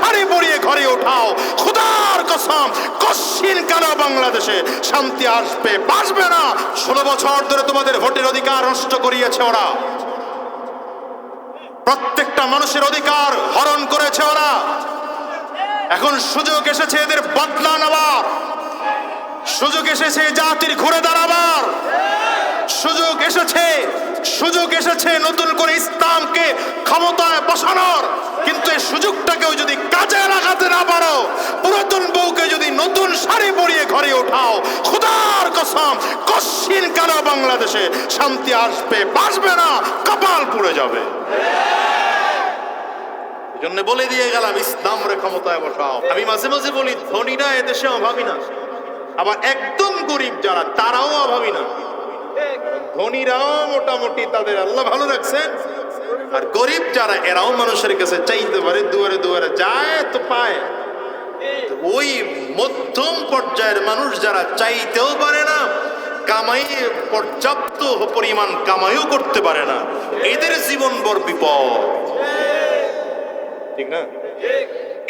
শাড়ি পরিয়ে ঘরে ওঠাও। খুদার কসম, কশ্চিন কেন বাংলাদেশে শান্তি আসবে, বাসবে না? ষোলো বছর ধরে তোমাদের ভোটের অধিকার নষ্ট করিয়েছে ওরা। প্রত্যেকটা মানুষের অধিকার হরণ করেছে ওরা। এখন সুযোগ এসেছে এদের বদলা নেওয়ার। সুযোগ এসেছে জাতির ঘুরে দাঁড়াবার। সুযোগ এসেছে সুযোগ এসেছে নতুন করে ইসলামকে ক্ষমতায় বসানোর। কিন্তু এই সুযোগটাকেও যদি কাজে লাগাতে না পারো, পুরাতন বউকে যদি নতুন শাড়ি পরিয়ে ঘরে ওঠাও, খুদার কসম, কশ্চিন কেন বাংলাদেশে শান্তি আসবে বাসবে না, কপাল পুড়ে যাবে। জন্য বলে দিয়ে গেলাম ইসলামরে ক্ষমতায় বসাও। আমি মাঝে মাঝে বলি ধনীরা এদেশে অভাবী না। আবার একদম গরিব যারা, তারাও অভাবী না। ধনীরাও মোটামুটি তাদের আল্লাহ ভালো রাখছেন। আর গরিব যারা, এরাও মানুষের কাছে চাইতে পারে, দুয়ারে দুয়ারে যায় তো পায়। ওই মধ্যম পর্যায়ের মানুষ যারা চাইতেও পারে না, কামাই পর্যাপ্ত পরিমাণ কামাইও করতে পারে না, এদের জীবন বর বিপদ। ঠিক না?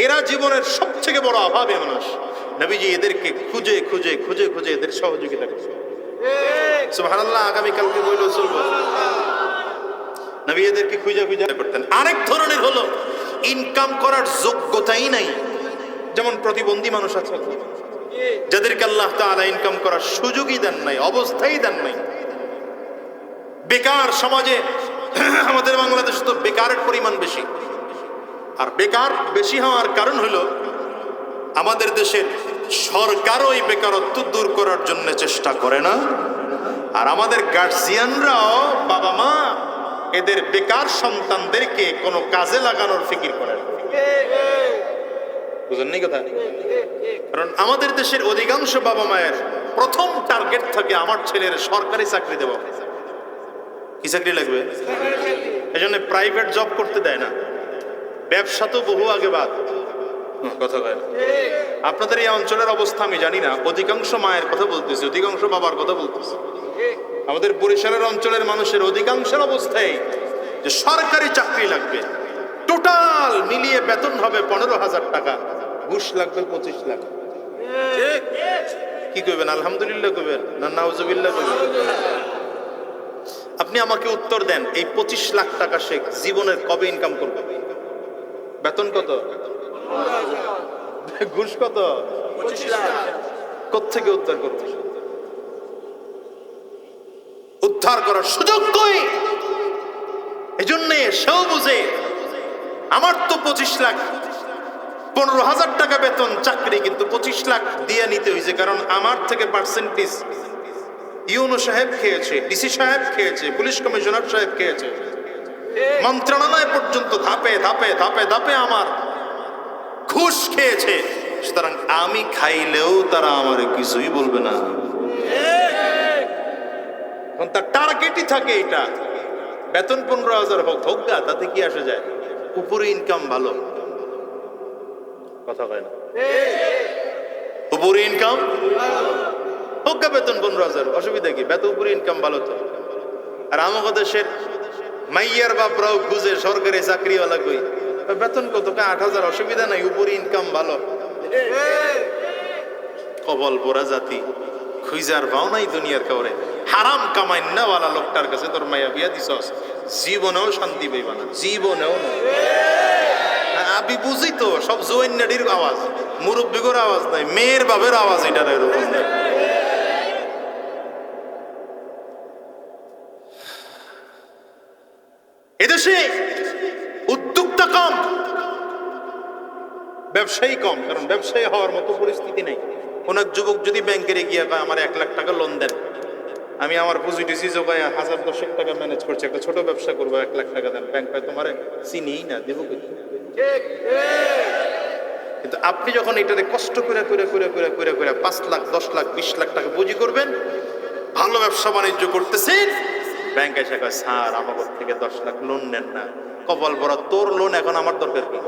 এরা জীবনের সব থেকে বড় অভাবে মানুষ। নবীজি এদেরকে খুঁজে খুঁজে খুঁজে খুঁজে এদের সহযোগিতা করছে সুবহানাল্লাহ, আগামীকালকে বইলেও চলবো নবী এদেরকে খুঁজে খুঁজে করতেন। আরেক ধরনের হলো ইনকাম করার যোগ্যতাই নাই। যেমন প্রতিবন্ধী মানুষ আছে। যাদেরকে আল্লাহ তাআলা ইনকাম করার সুযোগই দেন নাই, অবস্থাই দেন নাই। বেকার সমাজে, আমাদের বাংলাদেশে তো বেকারের পরিমাণ বেশি। আর বেকার বেশি হওয়ার কারণ হলো, আমাদের দেশের সরকারও এই বেকারত্ব দূর করার জন্য চেষ্টা করে না। আর আমাদের গার্জিয়ানরাও বাবা মা এদের বেকার সন্তানদেরকে কোনো কাজে লাগানোর ফিকির করে বুঝেননি কথা? কারণ আমাদের দেশের অধিকাংশ বাবা মায়ের প্রথম টার্গেট থাকে আমার ছেলের সরকারি চাকরি দেওয়া। কি চাকরি লাগবে? এই জন্য প্রাইভেট জব করতে দেয় না। ব্যবসা তো বহু আগে বাদ। কথা কয় আপনাদের এই অঞ্চলের অবস্থা আমি জানি না। অধিকাংশ মায়ের কথা বলতেছি, অধিকাংশ বাবার কথা বলতেছি। আমাদের বরিশালের অঞ্চলের মানুষের অধিকাংশের অবস্থায় যে সরকারি চাকরি লাগবে। টোটাল মিলিয়ে বেতন হবে পনেরো হাজার টাকা। ঘুষ লাগবে পঁচিশ লাখ। কি কইবেন? আলহামদুলিল্লাহ কইবেন না কইবেন? আপনি আমাকে উত্তর দেন এই পঁচিশ লাখ টাকা সে জীবনের কবে ইনকাম করবে? বেতন কত? ঘুষ কত? কোথেকে উদ্ধার করবে? উদ্ধার করার সুযোগ কই? জন্যে সেও বুঝে, আমার তো পঁচিশ লাখ, পনেরো হাজার টাকা বেতন, চাকরি কিন্তু পঁচিশ লাখ দিয়ে নিতে হয়েছে কারণ আমার থেকে পার্সেন্টেজ ইউনো সাহেব খেয়েছে, ডিসি সাহেব খেয়েছে, পুলিশ কমিশনার সাহেব খেয়েছে। মন্ত্রণালয় পর্যন্ত ধাপে ধাপে ধাপে ধাপে আমার ঘুষ খেয়েছে। সুতরাং আমি খাইলেও তারা আমার কিছুই বলবে না। এখন তার টার্গেটই থাকে এটা। বেতন পনেরো হাজার হোক হোক গা, তাতে কি আসে যায়? উপরে ইনকাম ভালো। কথা কয় না। উপরে ইনকাম হোক গা, বেতন পনেরো হাজার। অসুবিধা কি? বেতন উপরে ইনকাম ভালো তো। আর আমাকে দেশের মাইয়ার বাপরাও খুঁজে সরকারি চাকরিওয়ালা কই। বেতন কত? আট হাজার? অসুবিধা নাই, উপরে ইনকাম ভালো। কবল পোড়া জাতি। খুইজার পাও নাই দুনিয়ার কাউরে। হারাম কামাই নেওয়ালা লোকটার কাছে তোর মাইয়া বিয়া দিছস। জীবনেও শান্তি পাইবা না। জীবনেও না। আমি বুঝি তো, সব জৈন্যাডির আওয়াজ। মুরব্বিগর আওয়াজ নাই, মেয়ের বাবের আওয়াজ এটা এরকম। এদেশে উদ্যোক্তা কম, ব্যবসায়ী কম, কারণ ব্যবসায়ী হওয়ার মতো পরিস্থিতি নেই। কোন এক যুবক যদি ব্যাংকে গিয়ে আমার এক লাখ টাকা লোন দেন। আমি আমার পুঁজি টুজি জোগায় হাজার দশেক টাকা ম্যানেজ করছি। একটা ছোট ব্যবসা করব এক লাখ টাকা দেন। ব্যাংক পায় তোমার চিনিই না দেবো কিন্তু আপনি যখন এটাতে কষ্ট করে করে করে করে করে করে পাঁচ লাখ দশ লাখ বিশ লাখ টাকা পুঁজি করবেন ভালো ব্যবসা বাণিজ্য করতেছেন ব্যাংক এসে কয় স্যার আমার থেকে দশ লাখ লোন নেন না। কপাল বড় তোর লোন এখন আমার দরকার কি?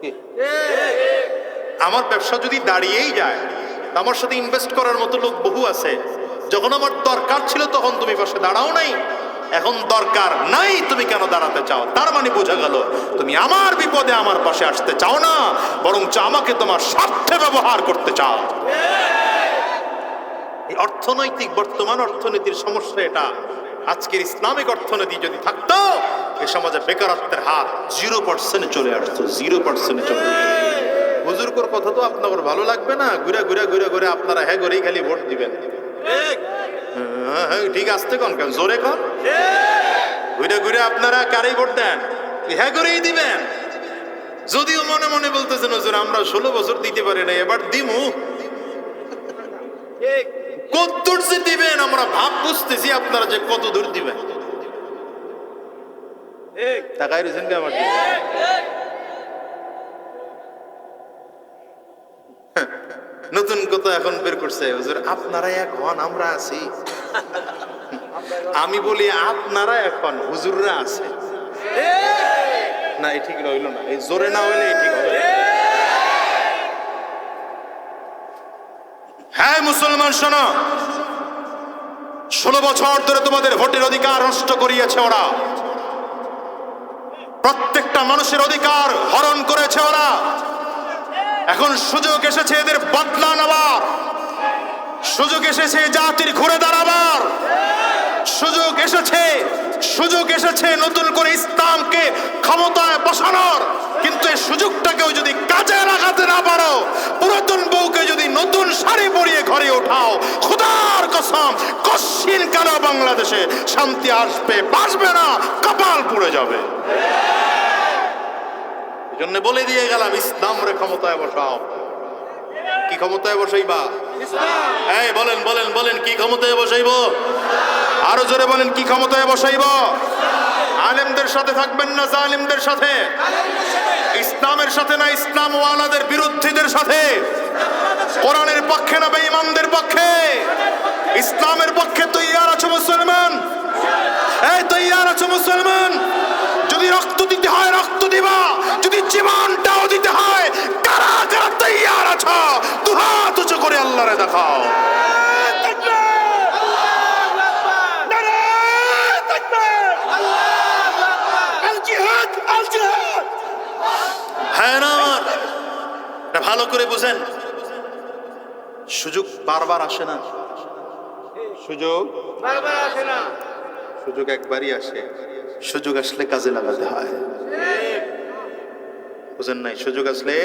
কি? আমার ব্যবসা যদি দাঁড়িয়েই যায় আমার সাথে ইনভেস্ট করার মতো লোক বহু আছে। যখন আমার দরকার ছিল তখন তুমি পাশে দাঁড়াও নাই। এখন দরকার নাই তুমি কেন দাঁড়াতে চাও? তার মানে বোঝা গেল, তুমি আমার বিপদে আমার পাশে আসতে চাও না, বরঞ্চ আমাকে তোমার স্বার্থে ব্যবহার করতে চাও। এই অর্থনৈতিক বর্তমান অর্থনীতির সমস্যা এটা। আজকের ইসলামিক অর্থনীতি যদি থাকতো, এ সমাজে বেকারত্বের হার জিরো পার্সেন্টে চলে আসতো জিরো পার্সেন্টে চলে হুজুরকর কথা তো আপনার ভালো লাগবে না? ঘুরে ঘুরে ঘুরে ঘুরে আপনারা হ্যাঁ ঘুরেই খালি ভোট দিবেন। ঠিক আসতে কন, কেন, জোরে কন? ঘুরে ঘুরে আপনারা কারেই ভোট দেন। হ্যাঁ করেই দিবেন। যদিও মনে মনে বলতেছেন হুজুর আমরা ষোলো বছর দিতে পারি না এবার দিমু। কত দূর যে দিবেন, আমরা ভাব বুঝতেছি আপনারা যে কত দূর দিবেন। টাকায় রয়েছেন আমার নতুন কথা এখন বের করছে। হুজুর, আপনারা এক হন আমরা আছি। আমি বলি, আপনারা এখন, হুজুররা আছে। না এই ঠিক রইল না। এই জোরে না হইলে ঠিক হবে হ্যাঁ মুসলমান, শোনো। ষোলো বছর ধরে তোমাদের ভোটের অধিকার নষ্ট করিয়েছে ওরা। প্রত্যেকটা মানুষের অধিকার হরণ করেছে ওরা। এখন সুযোগ এসেছে এদের বদলা নেবার সুযোগ এসেছে জাতির ঘুরে দাঁড়াবার। সুযোগ এসেছে সুযোগ এসেছে নতুন করে ইসলামকে ক্ষমতায় বসানোর। কিন্তু এই সুযোগটাকেও যদি কাজে লাগাতে না পারো, পুরাতন বউকে যদি নতুন শাড়ি পরিয়ে ঘরে ওঠাও, খুদার কসম, কশ্চিন কালো বাংলাদেশে শান্তি আসবে বাসবে না, কপাল পুড়ে যাবে। জন্য বলে দিয়ে গেলাম ইসলামরে ক্ষমতায় বসাও। কি ক্ষমতায় বসাইবা? এই, বলেন বলেন বলেন, কি ক্ষমতায় বসাইব? আরও জোরে বলেন, কি ক্ষমতায় বসাইব? আলেমদের সাথে থাকবেন না জালিমদের সাথে? ইসলামের সাথে না ইসলাম ওয়ালাদের বিরুদ্ধীদের সাথে? কোরআনের পক্ষে না বেঈমানদের পক্ষে? ইসলামের পক্ষে তৈয়ার আছো মুসলমান এই তৈয়ার আছো মুসলমান যদি রক্ত দিতে হয় রক্ত দিবা যদি জীবনটাও দিতে হয় কারা কারা তৈয়ার আছো দুহাত উঁচু করে আল্লাহরে দেখাও। হ্যাঁ না আমার? এটা ভালো করে বুঝেন। সুযোগ বারবার আসে না। সুযোগ? বারবার আসে না সুযোগ একবারই আসে। সুযোগ আসলে কাজে লাগাতে হয়। বুঝেন নাই? সুযোগ আসলে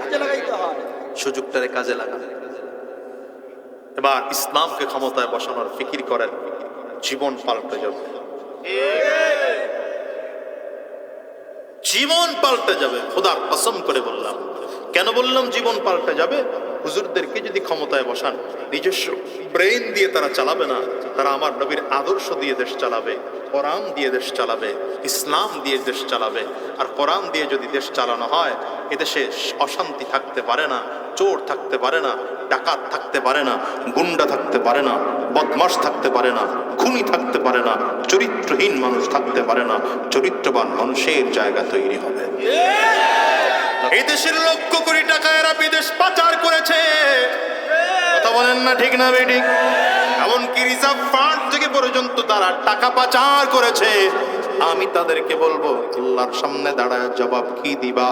কাজে লাগাইতে হয়। সুযোগটারে কাজে লাগাতে এবার ইসলামকে ক্ষমতায় বসানোর ফিকির করেন জীবন পাল্টে যাবে। জীবন পাল্টে যাবে, খোদার কসম করে বললাম। কেন বললাম জীবন পাল্টে যাবে? হুজুরদেরকে যদি ক্ষমতায় বসান, নিজস্ব ব্রেইন দিয়ে তারা চালাবে না, তারা আমার নবীর আদর্শ দিয়ে দেশ চালাবে। কোরআন দিয়ে দেশ চালাবে, ইসলাম দিয়ে দেশ চালাবে, আর কোরআন দিয়ে যদি দেশ চালানো হয়, এদেশে অশান্তি থাকতে পারে না, চোর থাকতে পারে না, ডাকাত থাকতে পারে না, গুন্ডা থাকতে পারে না বদমাস থাকতে পারে না, খুনি থাকতে পারে না, চরিত্রহীন মানুষ থাকতে পারে না, চরিত্রবান মানুষের জায়গা তৈরি হবে। এই দেশের লক্ষ কোটি টাকা এরা বিদেশ পাচার করেছে। বলেন না ঠিক না বেঠিক? এমনকি রিজার্ভ ফান্ড থেকে পর্যন্ত তারা টাকা পাচার করেছে। আমি তাদেরকে বলব, আল্লাহর সামনে দাঁড়ায় জবাব কি দিবা?